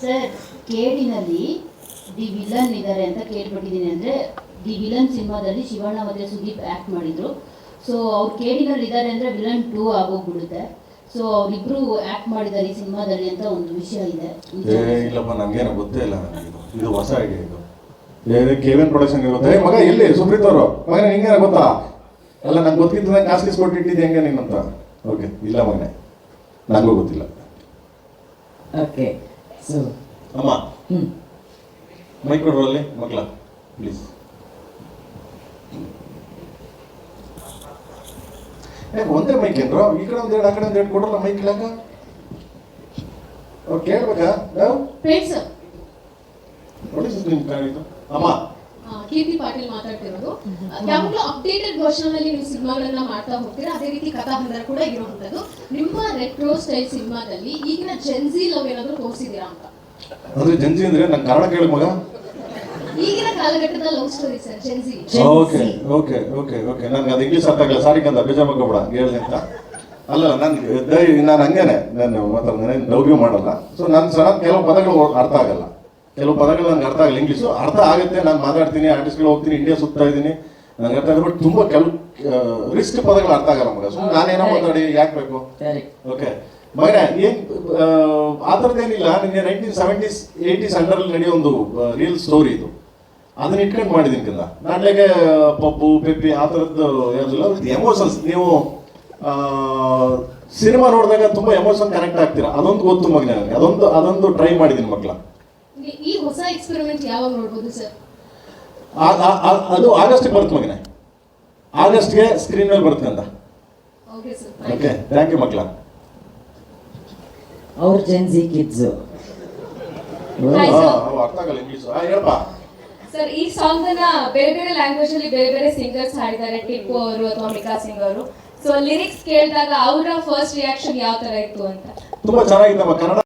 Sir ಕೇಡಿನಲ್ಲಿ the villain ಇದ್ದಾರೆ ಅಂತ ಕೇಳ್ಪಟ್ಟಿದ್ದೀನಿ. ಅಂದರೆ ದಿ ವಿಲನ್ ಸಿನಿಮಾದಲ್ಲಿ ಶಿವಣ್ಣ ಮತ್ತು ಸುದೀಪ್ ಆ್ಯಕ್ಟ್ ಮಾಡಿದರು. ಸೊ ಅವ್ರು ಕೇಡಿನಲ್ಲಿ ಇದ್ದಾರೆ ಅಂದರೆ ವಿಲನ್ ಟೂ ಆಗೋಗ್ಬಿಡುತ್ತೆ. ಸೊ ಅವರಿಬ್ಬರು ಆ್ಯಕ್ಟ್ ಮಾಡಿದ್ದಾರೆ ಈ ಸಿನಿಮಾದಲ್ಲಿ ಅಂತ ಒಂದು ವಿಷಯ ಇದೆ. ಇಲ್ಲಪ್ಪ ನನಗೇನು ಗೊತ್ತೇ ಇಲ್ಲ ಇದು. ಹೊಸ ಐಡಿಯಾ ಇದು. ಕೆವಿನ್ ಪ್ರೊಡಕ್ಷನ್ ಗೊತ್ತಾ ಮಗ ಎಲ್ಲಿ ಸುಪ್ರೀತ್ ಅವರು. ಮಗ ನಿಂಗೇನ ಗೊತ್ತಾ? ಅಲ್ಲ ನಂಗೆ ಗೊತ್ತಿದ್ದ ಕಾಸು ಕಿಸ್ ಕೊಟ್ಟಿಟ್ಟಿದ್ದೆ ಹೆಂಗೆ ನೀನಂತ ಓಕೆ ಇಲ್ಲ ಮಗನೇ. ನನಗೂ ಗೊತ್ತಿಲ್ಲ. ಓಕೆ ಅಮ್ಮ. ಹ್ಞೂ ಮೈಕ್ ಕೊಡ್ರು ಅಲ್ಲಿ ಮಕ್ಕಳ ಪ್ಲೀಸ್ ಯಾಕೆ ಒಂದೇ ಮೈಕ್ ಏನ್ರು ಈ ಕಡೆ ಒಂದು ಎರಡು ಆ ಕಡೆ ಒಂದು ಎರಡು ಕೊಡಲ್ಲ ಮೈಕ್ ಇಲ್ಲ ಅವ್ರು ಕೇಳ್ಬೇಕಾ? ನಾವು ನೋಡಿ ಸರ್ ನಿಮ್ಮ ಕಾಣಿದ್ದು ಅಮ್ಮ. ಕೀರ್ತಿ ಪಾಟೀಲ್ ಮಾತಾಡ್ತಿರೋದು. ಯಾವಾಗಲೂ ಅಪ್ಡೇಟೆಡ್ ವರ್ಷನ್ ಅಲ್ಲಿ ನೀವು ಸಿನಿಮಾಗಳನ್ನ ಮಾಡ್ತಾ ಹೋಗ್ತೀರಾ? ಅದೇ ರೀತಿ ಕಥಾಹಂದರ ಕೂಡ ಇರುವಂತದ್ದು ನಿಮ್ಮ ರೆಟ್ರೋ ಸ್ಟೈಲ್ ಸಿನಿಮಾದಲ್ಲಿ ಈಗಿನ ಜೆನ್ಸಿ ಲವ್ ಏನಾದ್ರು ತೋರಿಸಿದೀರಾ ಅಂತ? ಅಂದ್ರೆ ಜಂಜಿ ಅಂದ್ರೆ ನಂಗೆ ಕಾರಣ ಕೇಳಿ ಮಗ. ಈಗಿನ ಕಾಲಘಟ್ಟದ love story sir Gen Z okay okay okay okay ನನಗೆ ಅದು ಇಂಗ್ಲೀಷ್ ಅರ್ಥ ಆಗಲ್ಲ ಸಾರಿ ಕಂದ ಬೇಜಾರ್ ಮಾಡ್ಕೊಬೇಡ ಹೇಳಿದೆ ಅಂತ. ಅಲ್ಲ ನಾನು ನಾನು ಹಂಗೇನೆ. ನಾನು ಲವ್ ಲವ್ಯೂ ಮಾಡಲ್ಲ. ಸೊ ನನ್ನ ಸಡನ್ ಕೆಲವು ಪದಗಳು ಅರ್ಥ ಆಗಲ್ಲ. ಕೆಲವು ಪದಗಳು ನನಗೆ ಅರ್ಥ ಆಗಲ್ಲ ಇಂಗ್ಲೀಷು ಅರ್ಥ ಆಗುತ್ತೆ ನಾನು ಮಾತಾಡ್ತೀನಿ ಆರ್ಟಿಸ್ಟ್ಗಳು ಹೋಗ್ತೀನಿ ಇಂಡಿಯಾ ಸುತ್ತಾ ಇದ್ದೀನಿ. ನನಗೆ ಅರ್ಥ ಆಗಲ್ಲ ಬಟ್ ತುಂಬ ಕೆಲವು ರಿಸ್ಕ್ ಪದಗಳು ಅರ್ಥ ಆಗಲ್ಲ ಮಗ. ಸುಮ್ಮನೆ ನಾನೇನೋ ಮಾತಾಡಿ ಯಾಕೆ ಬೇಕು? ಓಕೆ ಮಗನ ಏನ್ ಆ ಥರದ್ದೇನಿಲ್ಲ ನಿನ್ನೆ ನೈನ್ಟೀನ್ ಸೆವೆಂಟೀಸ್ ಏಯ್ಟೀಸ್ ಅಂಡರಲ್ಲಿ ನಡೆಯೋ ಒಂದು ರಿಯಲ್ ಸ್ಟೋರಿ ಇದು. ಅದನ್ನ ಇಟ್ಕೊಂಡು ಮಾಡಿದ್ದೀನಿ ಕಿಂತ ನಾಡ್ಲೆಗೆ ಪಪ್ಪು ಪೆಪ್ಪಿ ಆ ಥರದ್ದು ಏನಿಲ್ಲ ಎಮೋಷನ್ಸ್ ನೀವು ಸಿನಿಮಾ ನೋಡಿದಾಗ ತುಂಬ ಎಮೋಷನ್ ಕನೆಕ್ಟ್ ಆಗ್ತೀರಾ? ಅದೊಂದು ಗೊತ್ತು ಮಗನೇ ನನಗೆ. ಅದೊಂದು ಅದೊಂದು ಟ್ರೈ ಮಾಡಿದ್ದೀನಿ ಮಕ್ಕಳ ಈ ಹೊಸ ಎಕ್ಸ್ಪೆರಿಮೆಂಟ್ ಯಾವಾಗ ನೋಡ್ಬೋದು ಸರ್? ಅದು ಆಗಸ್ಟ್ಗೆ ಬರುತ್ತೆ ಮಗನೇ. ಆಗಸ್ಟ್ಗೆ ಸ್ಕ್ರೀನ್ ಮೇಲೆ ಬರುತ್ತೆ ಅಂತ. ಓಕೆ ಥ್ಯಾಂಕ್ ಯು ಮಕ್ಕಳ. ಅವ್ರ ಜೆನ್ಸಿ ಕಿಡ್ಸ್ ಅರ್ಥ ಆಗಲ್ಲ ಇಂಗ್ಲೀಷು ಹೇಳಪ್ಪ. ಸರ್ ಈ ಸಾಂಗ್ ಅನ್ನ ಬೇರೆ ಬೇರೆ ಲ್ಯಾಂಗ್ವೇಜ್ ಅಲ್ಲಿ ಬೇರೆ ಬೇರೆ ಸಿಂಗರ್ಸ್ ಹಾಡಿದ್ದಾರೆ. ಟಿಪ್ಪು ಅವರು ಅಥವಾ ಮಿಕಾ ಸಿಂಗ್ ಅವರು. ಸೊ ಲಿರಿಕ್ಸ್ ಕೇಳಿದಾಗ ಅವರ ಫಸ್ಟ್ ರಿಯಾಕ್ಷನ್ ಯಾವ ತರ ಇತ್ತು ಅಂತ? ತುಂಬಾ ಚೆನ್ನಾಗಿದೆ ಕನ್ನಡ